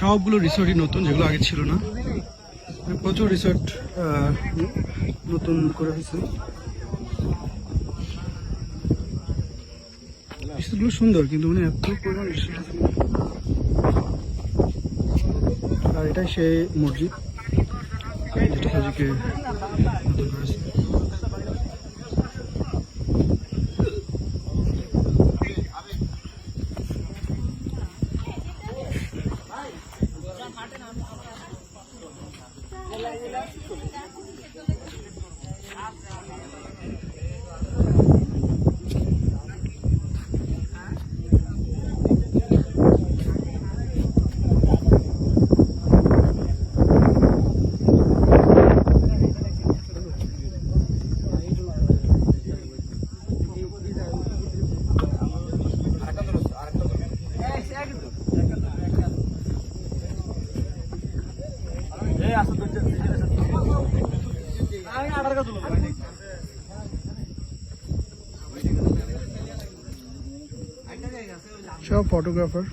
সবগুলো রিসোর্টই নতুন, যেগুলো আগে ছিল না। মানে প্রচুর রিসোর্ট নতুন করে হয়েছে। রিসোর্টগুলো সুন্দর, কিন্তু মানে এত পরিমাণ রিসোর্ট আর এটাই সেই মসজিদ, যেটা হাজিকে নতুন করেছে ¿Qué es lo সব ফটোগ্রাফার